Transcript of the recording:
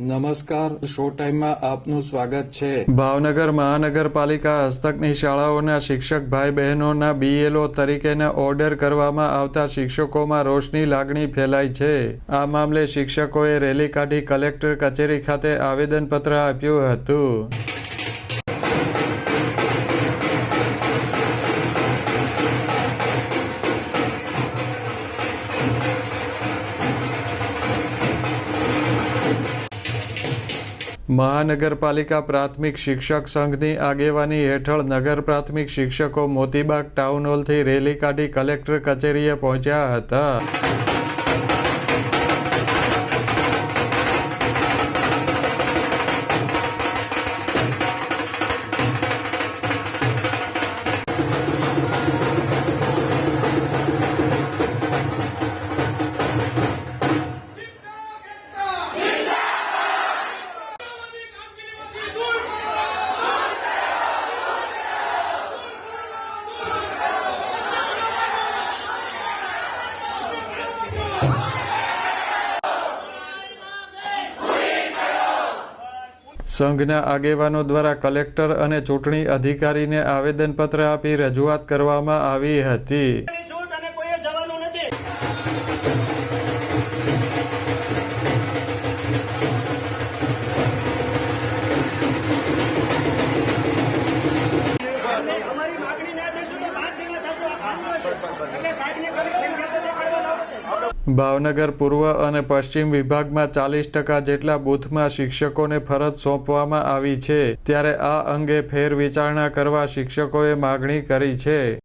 નમસ્કાર શો ટાઈમમાં આપનું સ્વાગત છે. ભાવનગર મહાનગરપાલિકા હસ્તકની શાળાઓના શિક્ષક ભાઈ બહેનોના બીએલઓ તરીકેના ઓર્ડર કરવામાં આવતા શિક્ષકોમાં રોષની લાગણી ફેલાઈ છે. આ મામલે શિક્ષકોએ રેલી કાઢી કલેક્ટર કચેરી ખાતે આવેદનપત્ર આપ્યું હતું. મહાનગરપાલિકા પ્રાથમિક શિક્ષક સંઘની આગેવાની હેઠળ નગર પ્રાથમિક શિક્ષકો મોતીબાગ ટાઉન હોલથી રેલી કાઢી કલેક્ટર કચેરીએ પહોંચ્યા હતા. સંઘના આગેવાનો દ્વારા કલેક્ટર અને ચૂંટણી અધિકારીને આવેદનપત્ર આપી રજૂઆત કરવામાં આવી હતી. ની છૂટ અને કોઈએ જવાનું નથી. અમે અમારી માગણી ના દઈશું તો પાંચ જણા થશું આ પાંચસો છે એટલે સાહેબ ને લાવો છે ભાવનગર પૂર્વ અને પશ્ચિમ વિભાગમાં ચાલીસ ટકા જેટલા બૂથમાં શિક્ષકોને ફરજ સોંપવામાં આવી છે. ત્યારે આ અંગે ફેર વિચારણા કરવા શિક્ષકોએ માગણી કરી છે.